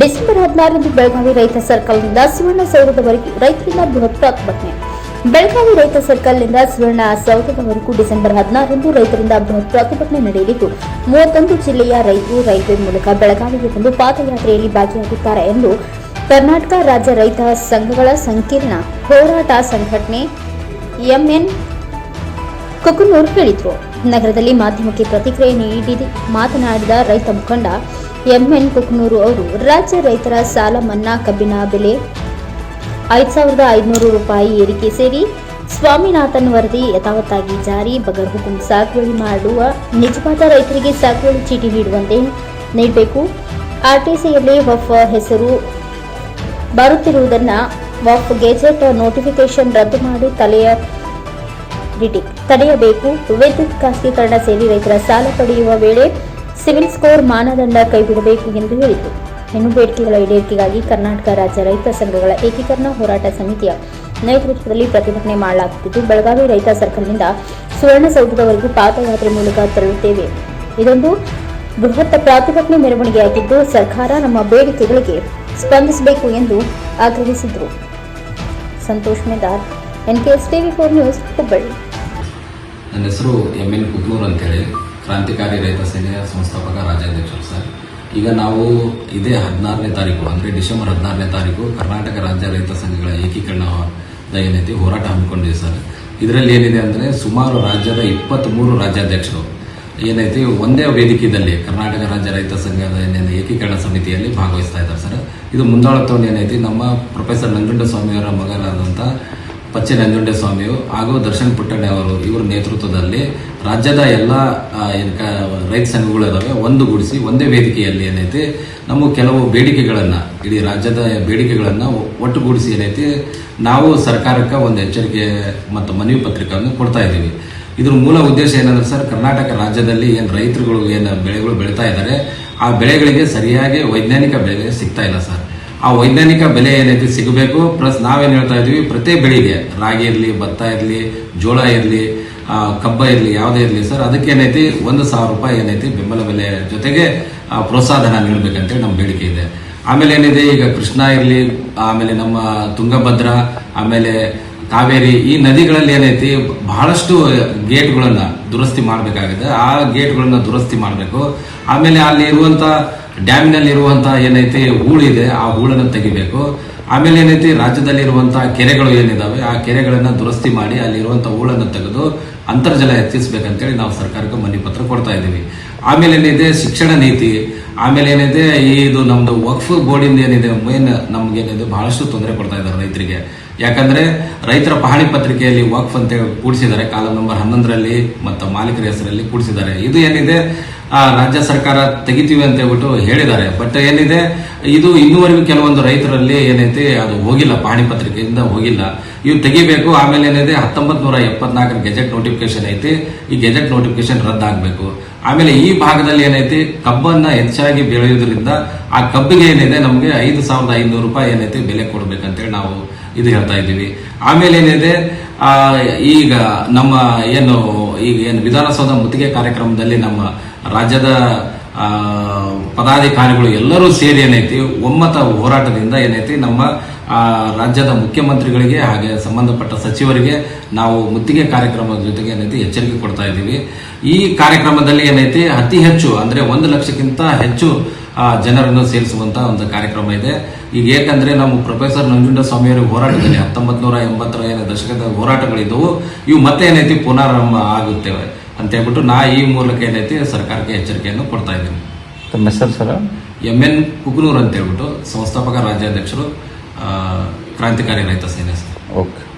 December ಹದಿನಾರರಂದು ಬೆಳಗಾವಿ ರೈತ ಸರ್ಕಲ್ನಿಂದ ಸುವರ್ಣಸೌಧದವರೆಗೂ ರೈತರಿಂದ ಬೃಹತ್ ಪ್ರತಿಭಟನೆ. ಬೆಳಗಾವಿ ರೈತ ಸರ್ಕಲ್ನಿಂದ ಸುವರ್ಣ ಸೌಧದವರೆಗೂ ಡಿಸೆಂಬರ್ ಹದಿನಾರರಂದು ರೈತರಿಂದ ಬೃಹತ್ ಪ್ರತಿಭಟನೆ ನಡೆಯಲಿದ್ದು, ಮೂವತ್ತೊಂದು ಜಿಲ್ಲೆಯ ರೈತರು ರೈಲ್ವೆ ಮೂಲಕ ಬೆಳಗಾವಿಗೆ ಬಂದು ಪಾದಯಾತ್ರೆಯಲ್ಲಿ ಭಾಗಿಯಾಗುತ್ತಾರೆ ಎಂದು ಕರ್ನಾಟಕ ರಾಜ್ಯ ರೈತ ಸಂಘಗಳ ಸಂಕೀರ್ಣ ಹೋರಾಟ ಸಂಘಟನೆ ಎಂಎನ್ ಕುಕನೂರ್ ಹೇಳಿದರು. ನಗರದಲ್ಲಿ ಮಾಧ್ಯಮಕ್ಕೆ ಪ್ರತಿಕ್ರಿಯೆ ನೀಡಿ ಮಾತನಾಡಿದ ರೈತ ಮುಖಂಡ ಎಂಎನ್ ಕುಕ್ನೂರು ಅವರು, ರಾಜ್ಯ ರೈತರ ಸಾಲ ಮನ್ನಾ ಕಬ್ಬಿನ ಬೆಲೆ ಐದು ಸಾವಿರದ ಐದುನೂರು ರೂಪಾಯಿ ಏರಿಕೆ ಸೇರಿ ಸ್ವಾಮಿನಾಥನ್ ವರದಿ ಯಥಾವತ್ತಾಗಿ ಜಾರಿ. ಬಗರ್ ಹುಕುಂ ಸಾಗುವಳಿ ಮಾಡುವ, ನಿಜವಾದ ರೈತರಿಗೆ ಸಾಗುವಳಿ ಚೀಟಿ ನೀಡುವಂತೆ ನೀಡಬೇಕು. ಆರ್ಟಿಸಿಯಲ್ಲಿ ವಫ್ ಹೆಸರು ಬರುತ್ತಿರುವುದನ್ನು ವಫ್ ಗೆಜೆಟ್ ನೋಟಿಫಿಕೇಶನ್ ರದ್ದು ಮಾಡಿ ತಲೆಯ ತಡೆಯಬೇಕು. ವಿದ್ಯುತ್ ಖಾಸಗೀಕರಣ ಸೇರಿ ರೈತರ ಸಾಲ ಪಡೆಯುವ ವೇಳೆ ಸಿವಿಲ್ ಸ್ಕೋರ್ ಮಾನದಂಡ ಕೈಬಿಡಬೇಕು ಎಂದು ಹೇಳಿದರು ಹೆಣ್ಣು ಬೇಡಿಕೆಗಳ ಈಡೇರಿಕೆಗಾಗಿ ಕರ್ನಾಟಕ ರಾಜ್ಯ ರೈತ ಸಂಘಗಳ ಏಕೀಕರಣ ಹೋರಾಟ ಸಮಿತಿಯ ನೇತೃತ್ವದಲ್ಲಿ ಪ್ರತಿಭಟನೆ ಮಾಡಲಾಗುತ್ತಿದ್ದು, ಬೆಳಗಾವಿ ರೈತ ಸರ್ಕಲ್ನಿಂದ ಸುವರ್ಣಸೌಧದವರೆಗೂ ಪಾದಯಾತ್ರೆ ಮೂಲಕ ತೆರಳುತ್ತೇವೆ. ಇದೊಂದು ಬೃಹತ್ ಪ್ರತಿಭಟನೆ ಮೆರವಣಿಗೆಯಾಗಿದ್ದು, ಸರ್ಕಾರ ನಮ್ಮ ಬೇಡಿಕೆಗಳಿಗೆ ಸ್ಪಂದಿಸಬೇಕು ಎಂದು ಆಗ್ರಹಿಸಿದರು. Santosh Medar, NKS TV four news, Hubballi. ನನ್ನ ಹೆಸರು ಎಂ ಎನ್ ಕುಗ್ನೂರ್ ಅಂತೇಳಿ. ಕ್ರಾಂತಿಕಾರಿ ರೈತ ಸೇನೆಯ ಸಂಸ್ಥಾಪಕ ರಾಜ್ಯಾಧ್ಯಕ್ಷರು ಸರ್. ಈಗ ನಾವು ಇದೇ ಹದಿನಾರನೇ ತಾರೀಕು, ಅಂದರೆ ಡಿಸೆಂಬರ್ ಹದಿನಾರನೇ ತಾರೀಕು ಕರ್ನಾಟಕ ರಾಜ್ಯ ರೈತ ಸಂಘಗಳ ಏಕೀಕರಣದ ಏನೈತಿ ಹೋರಾಟ ಹಮ್ಮಿಕೊಂಡಿದೆ ಸರ್. ಇದರಲ್ಲಿ ಏನಿದೆ ಅಂದರೆ ಸುಮಾರು ರಾಜ್ಯದ ಇಪ್ಪತ್ತ್ಮೂರು ರಾಜ್ಯಾಧ್ಯಕ್ಷರು. ಏನೈತಿ, ಒಂದೇ ವೇದಿಕೆಯಲ್ಲಿ ಕರ್ನಾಟಕ ರಾಜ್ಯ ರೈತ ಸಂಘದ ಏನೇನು ಏಕೀಕರಣ ಸಮಿತಿಯಲ್ಲಿ ಭಾಗವಹಿಸ್ತಾ ಇದ್ದಾರೆ ಸರ್. ಇದು ಮುಂದಾಳತ್ವವನ್ನು ಏನೈತಿ, ನಮ್ಮ ಪ್ರೊಫೆಸರ್ ನಂಜುಂಡಸ್ವಾಮಿಯವರ ಮಗನಾದಂಥ ಪಚ್ಚೆ ನಂಜುಂಡೆ ಸ್ವಾಮಿಯು, ಹಾಗೂ ದರ್ಶನ್ ಪುಟ್ಟಣ್ಣ ಅವರು ಇವರ ನೇತೃತ್ವದಲ್ಲಿ ರಾಜ್ಯದ ಎಲ್ಲ ರೈತ ಸಂಘಗಳು ಇದಾವೆ ಒಂದುಗೂಡಿಸಿ ಒಂದೇ ವೇದಿಕೆಯಲ್ಲಿ ಏನೈತಿ, ನಮ್ಮ ಕೆಲವು ಬೇಡಿಕೆಗಳನ್ನು, ಇಡೀ ರಾಜ್ಯದ ಬೇಡಿಕೆಗಳನ್ನು ಒಟ್ಟುಗೂಡಿಸಿ ಏನೈತಿ, ನಾವು ಸರ್ಕಾರಕ್ಕೆ ಒಂದು ಎಚ್ಚರಿಕೆ ಮತ್ತು ಮನವಿ ಪತ್ರಿಕೆಯನ್ನು ಕೊಡ್ತಾ ಇದ್ದೀವಿ. ಇದ್ರ ಮೂಲ ಉದ್ದೇಶ ಏನಂದ್ರೆ ಸರ್, ಕರ್ನಾಟಕ ರಾಜ್ಯದಲ್ಲಿ ಏನು ರೈತರುಗಳು ಏನು ಬೆಳೆಗಳು ಬೆಳೀತಾ ಇದ್ದಾರೆ ಆ ಬೆಳೆಗಳಿಗೆ ಸರಿಯಾಗಿ ವೈಜ್ಞಾನಿಕ ಬೆಲೆ ಸಿಗ್ತಾ ಇಲ್ಲ ಸರ್. ಆ ವೈಜ್ಞಾನಿಕ ಬೆಲೆ ಏನೈತಿ ಸಿಗಬೇಕು. ಪ್ಲಸ್ ನಾವೇನು ಹೇಳ್ತಾ ಇದ್ದೀವಿ ಪ್ರತಿ ಬೆಳೆಗೆ ರಾಗಿ ಇರಲಿ, ಭತ್ತ ಇರಲಿ, ಜೋಳ ಇರಲಿ ಕಬ್ಬ ಇರಲಿ, ಯಾವುದೇ ಇರಲಿ ಸರ್, ಅದಕ್ಕೆ ಏನೈತಿ, ಒಂದು ಸಾವಿರ ರೂಪಾಯಿ ಏನೈತಿ ಬೆಂಬಲ ಬೆಲೆ ಜೊತೆಗೆ ಪ್ರೋತ್ಸಾಹನ ನೀಡಬೇಕಂತೇಳಿ ನಮ್ಮ ಬೇಡಿಕೆ ಇದೆ. ಆಮೇಲೆ ಏನಿದೆ, ಈಗ ಕೃಷ್ಣ ಇರಲಿ, ಆಮೇಲೆ ನಮ್ಮ ತುಂಗಭದ್ರಾ, ಆಮೇಲೆ ಕಾವೇರಿ ಈ ನದಿಗಳಲ್ಲಿ ಏನೈತಿ, ಬಹಳಷ್ಟು ಗೇಟ್ಗಳನ್ನ ದುರಸ್ತಿ ಮಾಡಬೇಕಾಗಿದೆ. ಆ ಗೇಟ್ಗಳನ್ನ ದುರಸ್ತಿ ಮಾಡಬೇಕು. ಆಮೇಲೆ ಅಲ್ಲಿ ಇರುವಂತ ಡ್ಯಾಮ್ನಲ್ಲಿ ಇರುವಂತ ಏನೈತಿ ಹೂಳಿದೆ, ಆ ಹೂಳನ್ನು ತೆಗಿಬೇಕು. ಆಮೇಲೆ ಏನೈತಿ ರಾಜ್ಯದಲ್ಲಿ ಇರುವಂತಹ ಕೆರೆಗಳು ಏನಿದಾವೆ, ಆ ಕೆರೆಗಳನ್ನ ದುರಸ್ತಿ ಮಾಡಿ ಅಲ್ಲಿರುವಂತ ಹೂಳನ್ನು ತೆಗೆದು ಅಂತರ್ಜಲ ಹೆಚ್ಚಿಸಬೇಕಂತೇಳಿ ನಾವು ಸರ್ಕಾರಕ್ಕೆ ಮನವಿ ಪತ್ರ ಕೊಡ್ತಾ ಇದ್ದೀವಿ. ಆಮೇಲೆ ಏನಿದೆ? ಶಿಕ್ಷಣ ನೀತಿ. ಆಮೇಲೆ ಏನಿದೆ? ಇದು ನಮ್ದು ವಕ್ಫ್ ಬೋರ್ಡಿಂದ ಏನಿದೆ? ಮೇನ್ ನಮ್ಗೆ ಏನಿದೆ? ಬಹಳಷ್ಟು ತೊಂದರೆ ಕೊಡ್ತಾ ಇದ್ದಾರೆ ರೈತರಿಗೆ. ಯಾಕಂದ್ರೆ ರೈತರ ಪಹಣಿ ಪತ್ರಿಕೆಯಲ್ಲಿ ವಕ್ಫ್ ಅಂತ ಕೂಡಿಸಿದ್ದಾರೆ. ಕಾಲಂ ನಂಬರ್ ಹನ್ನೊಂದರಲ್ಲಿ ಮತ್ತು ಮಾಲೀಕರ ಹೆಸರಲ್ಲಿ ಕೂಡಿಸಿದ್ದಾರೆ. ಇದು ಏನಿದೆ? ರಾಜ್ಯ ಸರ್ಕಾರ ತೆಗಿತೀವಿ ಅಂತ ಹೇಳ್ಬಿಟ್ಟು ಹೇಳಿದ್ದಾರೆ. ಬಟ್ ಏನಿದೆ? ಇದು ಇನ್ನುವರೆಗೂ ಕೆಲವೊಂದು ರೈತರಲ್ಲಿ ಏನೈತಿ ಅದು ಹೋಗಿಲ್ಲ ಪಾಣಿ ಪತ್ರಿಕೆಯಿಂದ ಹೋಗಿಲ್ಲ. ಇವು ತೆಗಿಬೇಕು ಆಮೇಲೆ ಏನಿದೆ? ಹತ್ತೊಂಬತ್ ನೂರ ಎಪ್ಪತ್ನಾಲ್ಕರ ಗೆಜೆಟ್ ನೋಟಿಫಿಕೇಶನ್ ಐತಿ. ಈ ಗೆಜೆಟ್ ನೋಟಿಫಿಕೇಶನ್ ರದ್ದಾಗಬೇಕು. ಆಮೇಲೆ ಈ ಭಾಗದಲ್ಲಿ ಏನೈತಿ? ಕಬ್ಬನ್ನ ಹೆಚ್ಚಾಗಿ ಬೆಳೆಯೋದ್ರಿಂದ ಆ ಕಬ್ಬಿಗೆ ಏನಿದೆ? ನಮಗೆ ಐದು ಸಾವಿರದ ಐನೂರು ರೂಪಾಯಿ ಏನೈತಿ ಬೆಲೆ ಕೊಡ್ಬೇಕಂತೇಳಿ ನಾವು ಇದು ಹೇಳ್ತಾ ಇದ್ದೀವಿ. ಆಮೇಲೆ ಏನಿದೆ? ಆ, ಈಗ ನಮ್ಮ ಏನು ಈಗ ಏನು ವಿಧಾನಸೌಧ ಮುತ್ತಿಗೆ ಕಾರ್ಯಕ್ರಮದಲ್ಲಿ ನಮ್ಮ ರಾಜ್ಯದ ಪದಾಧಿಕಾರಿಗಳು ಎಲ್ಲರೂ ಸೇರಿ ಏನೈತಿ, ಒಮ್ಮತ ಹೋರಾಟದಿಂದ ಏನೈತಿ, ನಮ್ಮ ರಾಜ್ಯದ ಮುಖ್ಯಮಂತ್ರಿಗಳಿಗೆ ಹಾಗೆ ಸಂಬಂಧಪಟ್ಟ ಸಚಿವರಿಗೆ ನಾವು ಮುತ್ತಿಗೆ ಕಾರ್ಯಕ್ರಮದ ಜೊತೆಗೆ ಏನೈತಿ ಎಚ್ಚರಿಕೆ ಕೊಡ್ತಾ ಇದ್ದೀವಿ. ಈ ಕಾರ್ಯಕ್ರಮದಲ್ಲಿ ಏನೈತಿ, ಅತಿ ಹೆಚ್ಚು ಅಂದ್ರೆ ಒಂದು ಲಕ್ಷಕ್ಕಿಂತ ಹೆಚ್ಚು ಆ, ಜನರನ್ನು ಸೇರಿಸುವಂತ ಒಂದು ಕಾರ್ಯಕ್ರಮ ಇದೆ. ಈಗ ಏಕಂದ್ರೆ ನಮ್ಮ ಪ್ರೊಫೆಸರ್ ನಂಜುಂಡ ಸ್ವಾಮಿಯವರ ಹೋರಾಟದಲ್ಲಿ ಹತ್ತೊಂಬತ್ ನೂರ ಎಂಬತ್ತರ ಏನು ದಶಕದ ಹೋರಾಟಗಳಿದ್ದವು. ಇವು ಮತ್ತೆ ಏನೈತಿ ಪುನರಾರಂಭ ಆಗುತ್ತೇವೆ ಅಂತ ಹೇಳ್ಬಿಟ್ಟು ನಾ ಈ ಮೂಲಕ ಏನೈತಿ ಸರ್ಕಾರಕ್ಕೆ ಎಚ್ಚರಿಕೆಯನ್ನು ಕೊಡ್ತಾ ಇದ್ದೀನಿ. ತಮ್ಮ ಹೆಸರು ಸರ್? ಎಂ ಎನ್ ಕುಗ್ನೂರ್ ಅಂತ ಹೇಳ್ಬಿಟ್ಟು ಸಂಸ್ಥಾಪಕ ರಾಜ್ಯಾಧ್ಯಕ್ಷರು ಕ್ರಾಂತಿಕಾರಿ ರೈತ ಸೇನೆ ಸರ್. ಓಕೆ.